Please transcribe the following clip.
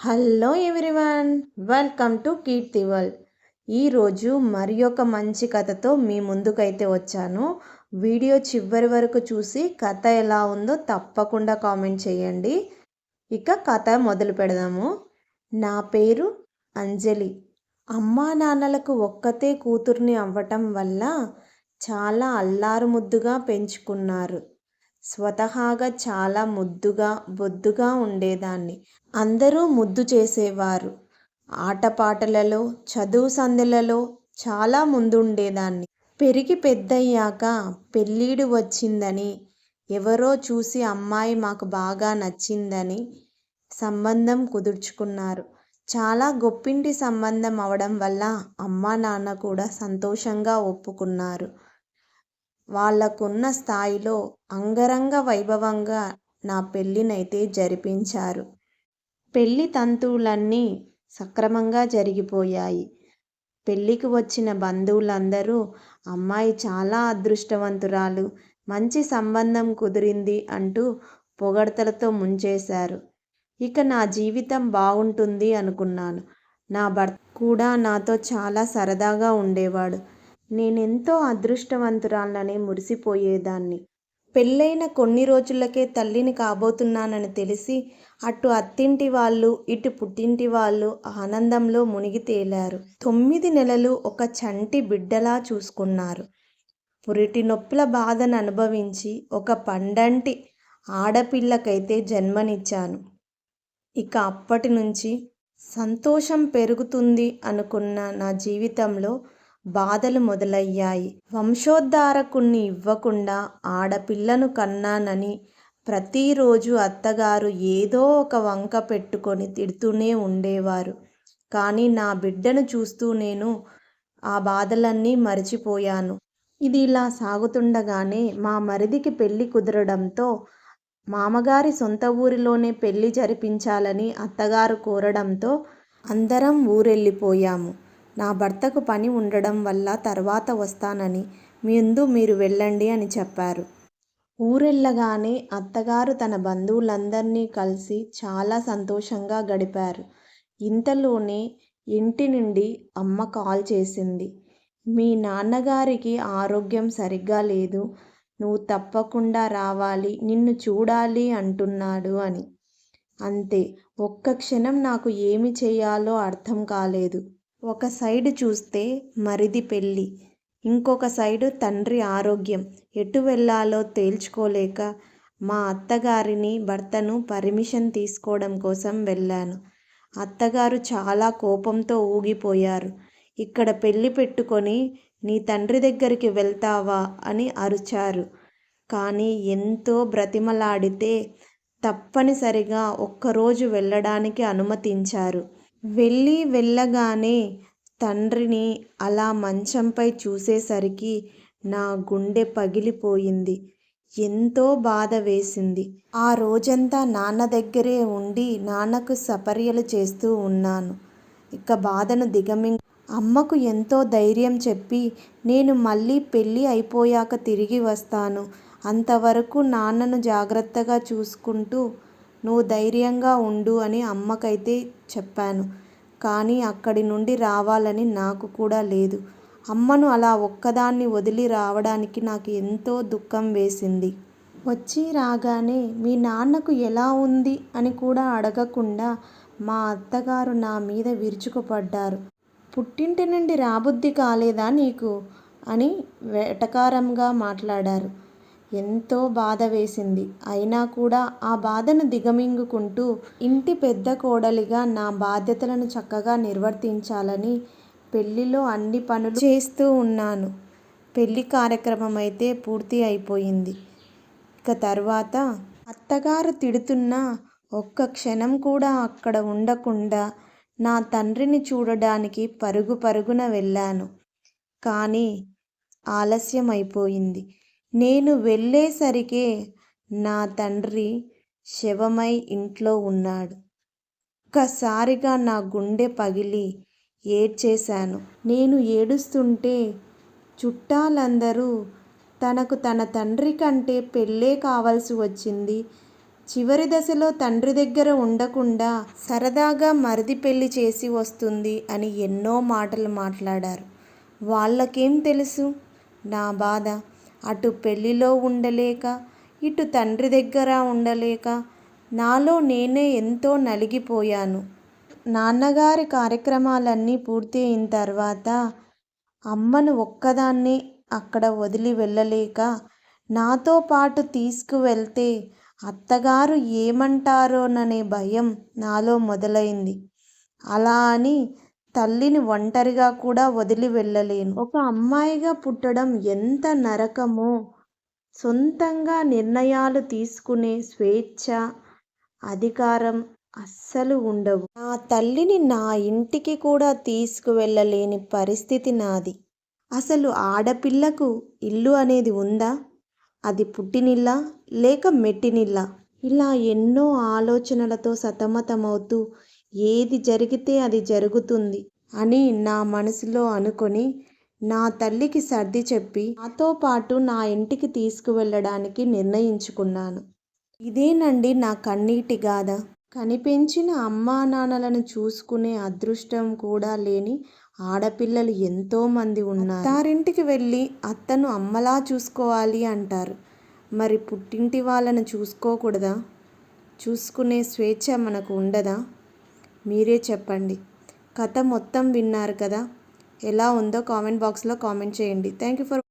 Hello everyone welcome to Keerthi world. ఈరోజు మరి ఒక మంచి కథతో మీ ముందుకైతే వచ్చాను. వీడియో చివరి వరకు చూసి కథ ఎలా ఉందో తప్పకుండా కామెంట్ చేయండి. ఇక కథ మొదలు పెడదాము. నా పేరు అంజలి. అమ్మా నాన్నలకు ఒక్కతే కూతుర్ని అవ్వటం వల్ల చాలా అల్లారు ముద్దుగా పెంచుకున్నారు. స్వతహాగా చాలా ముద్దుగా బొద్దుగా ఉండేదాన్ని. అందరూ ముద్దు చేసేవారు. ఆటపాటలలో చదువు సందులలో చాలా ముందుండేదాన్ని. పెరిగి పెద్దయ్యాక పెళ్ళీడు వచ్చిందని ఎవరో చూసి అమ్మాయి మాకు బాగా నచ్చిందని సంబంధం కుదుర్చుకున్నారు. చాలా గొప్పింటి సంబంధం అవడం వల్ల అమ్మా నాన్న కూడా సంతోషంగా ఒప్పుకున్నారు. వాళ్ళకున్న స్థాయిలో అంగరంగ వైభవంగా నా పెళ్ళినైతే జరిపించారు. పెళ్ళి తంతువులన్నీ సక్రమంగా జరిగిపోయాయి. పెళ్ళికి వచ్చిన బంధువులందరూ అమ్మాయి చాలా అదృష్టవంతురాలు మంచి సంబంధం కుదిరింది అంటూ పొగడతలతో ముంచేశారు. ఇక నా జీవితం బాగుంటుంది అనుకున్నాను. నా భర్త కూడా నాతో చాలా సరదాగా ఉండేవాడు. నేనెంతో అదృష్టవంతురాలని మురిసిపోయేదాన్ని. పెళ్ళైన కొన్ని రోజులకే తల్లిని కాబోతున్నానని తెలిసి అటు అత్తింటి వాళ్ళు ఇటు పుట్టింటి వాళ్ళు ఆనందంలో మునిగి తేలారు. తొమ్మిది నెలలు ఒక చంటి బిడ్డలా చూసుకున్నారు. పురిటి నొప్పుల బాధను అనుభవించి ఒక పండంటి ఆడపిల్లకైతే జన్మనిచ్చాను. ఇక అప్పటి నుంచి సంతోషం పెరుగుతుంది అనుకున్న నా జీవితంలో బాధలు మొదలయ్యాయి. వంశోద్ధారకుణ్ణి ఇవ్వకుండా ఆడపిల్లను కన్నానని ప్రతిరోజు అత్తగారు ఏదో ఒక వంక పెట్టుకొని తిడుతూనే ఉండేవారు. కానీ నా బిడ్డను చూస్తూ నేను ఆ బాధలన్నీ మరిచిపోయాను. ఇది ఇలా సాగుతుండగానే మా మరిదికి పెళ్ళి కుదరడంతో మామగారి సొంత ఊరిలోనే పెళ్ళి జరిపించాలని అత్తగారు కోరడంతో అందరం ఊరెళ్ళిపోయాము. నా భర్తకు పని ఉండడం వల్ల తర్వాత వస్తానని ముందు మీరు వెళ్ళండి అని చెప్పారు. ఊరెళ్ళగానే అత్తగారు తన బంధువులందరినీ కలిసి చాలా సంతోషంగా గడిపారు. ఇంతలోనే ఇంటి నుండి అమ్మ కాల్ చేసింది. మీ నాన్నగారికి ఆరోగ్యం సరిగ్గా లేదు. నువ్వు తప్పకుండా రావాలి నిన్ను చూడాలి అంటున్నాడు అని. అంతే ఒక్క క్షణం నాకు ఏమి చేయాలో అర్థం కాలేదు. ఒక సైడు చూస్తే మరిది పెళ్ళి ఇంకొక సైడు తండ్రి ఆరోగ్యం. ఎటు వెళ్ళాలో తేల్చుకోలేక మా అత్తగారిని భర్తను పర్మిషన్ తీసుకోవడం కోసం వెళ్ళాను. అత్తగారు చాలా కోపంతో ఊగిపోయారు. ఇక్కడ పెళ్ళి పెట్టుకొని నీ తండ్రి దగ్గరికి వెళ్తావా అని అరిచారు. కానీ ఎంతో బ్రతిమలాడితే తప్పనిసరిగా ఒక్కరోజు వెళ్ళడానికి అనుమతించారు. వెళ్ళి వెళ్ళగానే తండ్రిని అలా మంచంపై చూసేసరికి నా గుండె పగిలిపోయింది. ఎంతో బాధ వేసింది. ఆ రోజంతా నాన్న దగ్గరే ఉండి నాన్నకు సపర్యలు చేస్తూ ఉన్నాను. ఇక బాధను దిగమి అమ్మకు ఎంతో ధైర్యం చెప్పి నేను మళ్ళీ పెళ్ళి అయిపోయాక తిరిగి వస్తాను. అంతవరకు నాన్నను జాగ్రత్తగా చూసుకుంటూ నువ్వు ధైర్యంగా ఉండు అని అమ్మకైతే చెప్పాను. కానీ అక్కడి నుండి రావాలని నాకు కూడా లేదు. అమ్మను అలా ఒక్కదాన్ని వదిలి రావడానికి నాకు ఎంతో దుఃఖం వేసింది. వచ్చి రాగానే మీ నాన్నకు ఎలా ఉంది? అని కూడా అడగకుండా మా అత్తగారు నా మీద విరుచుకుపడ్డారు. పుట్టింటి నుండి రాబుద్ధి కాలేదా నీకు? అని వెటకారంగా మాట్లాడారు. ఎంతో బాధ వేసింది. అయినా కూడా ఆ బాధను దిగమింగుకుంటూ ఇంటి పెద్ద కోడలిగా నా బాధ్యతలను చక్కగా నిర్వర్తించాలని పెళ్ళిలో అన్ని పనులు చేస్తూ ఉన్నాను. పెళ్ళి కార్యక్రమం అయితే పూర్తి అయిపోయింది. ఇక తర్వాత అత్తగారు తిడుతున్న ఒక్క క్షణం కూడా అక్కడ ఉండకుండా నా తండ్రిని చూడడానికి పరుగు పరుగున వెళ్ళాను. కానీ ఆలస్యం అయిపోయింది నేను వెళ్ళేసరికే నా తండ్రి శవమై ఇంట్లో ఉన్నాడు. ఒక్కసారిగా నా గుండె పగిలి ఏడ్చేశాను. నేను ఏడుస్తుంటే చుట్టాలందరూ తనకు తన తండ్రి కంటే పెళ్ళే కావాల్సి వచ్చింది. చివరి దశలో తండ్రి దగ్గర ఉండకుండా సరదాగా మరిది పెళ్ళి చేసి వస్తుంది అని ఎన్నో మాటలు మాట్లాడారు. వాళ్ళకేం తెలుసు? నా బాధ అటు పెళ్ళిలో ఉండలేక ఇటు తండ్రి దగ్గర ఉండలేక నాలో నేనే ఎంతో నలిగిపోయాను. నాన్నగారి కార్యక్రమాలన్నీ పూర్తి అయిన తర్వాత అమ్మను ఒక్కదాన్నే అక్కడ వదిలి వెళ్ళలేక నాతో పాటు తీసుకువెళ్తే అత్తగారు ఏమంటారోననే భయం నాలో మొదలైంది. అలా అని తల్లిని ఒంటరిగా కూడా వదిలి వెళ్ళలేను. ఒక అమ్మాయిగా పుట్టడం ఎంత నరకమో సొంతంగా నిర్ణయాలు తీసుకునే స్వేచ్ఛ అధికారం అస్సలు ఉండవు. నా తల్లిని నా ఇంటికి కూడా తీసుకువెళ్ళలేని పరిస్థితి నాది. అసలు ఆడపిల్లకు ఇల్లు అనేది ఉందా? అది పుట్టినిల్లా లేక మెట్టినిల్లా? ఇలా ఎన్నో ఆలోచనలతో సతమతమవుతూ ఏది జరిగితే అది జరుగుతుంది అని నా మనసులో అనుకొని నా తల్లికి సర్ది చెప్పి నాతో పాటు నా ఇంటికి తీసుకువెళ్ళడానికి నిర్ణయించుకున్నాను. ఇదేనండి నా కన్నీటి గాథ. కనిపించిన అమ్మా నాన్నలను చూసుకునే అదృష్టం కూడా లేని ఆడపిల్లలు ఎంతోమంది ఉన్నారు. అత్తారింటికి వెళ్ళి అత్తను అమ్మలా చూసుకోవాలి అంటారు. మరి పుట్టింటి వాళ్ళను చూసుకోకూడదా? చూసుకునే స్వేచ్ఛ మనకు ఉండదా? మీరే చెప్పండి. కథ మొత్తం విన్నారు కదా? ఎలా ఉందో కామెంట్ బాక్స్లో కామెంట్ చేయండి. Thank you for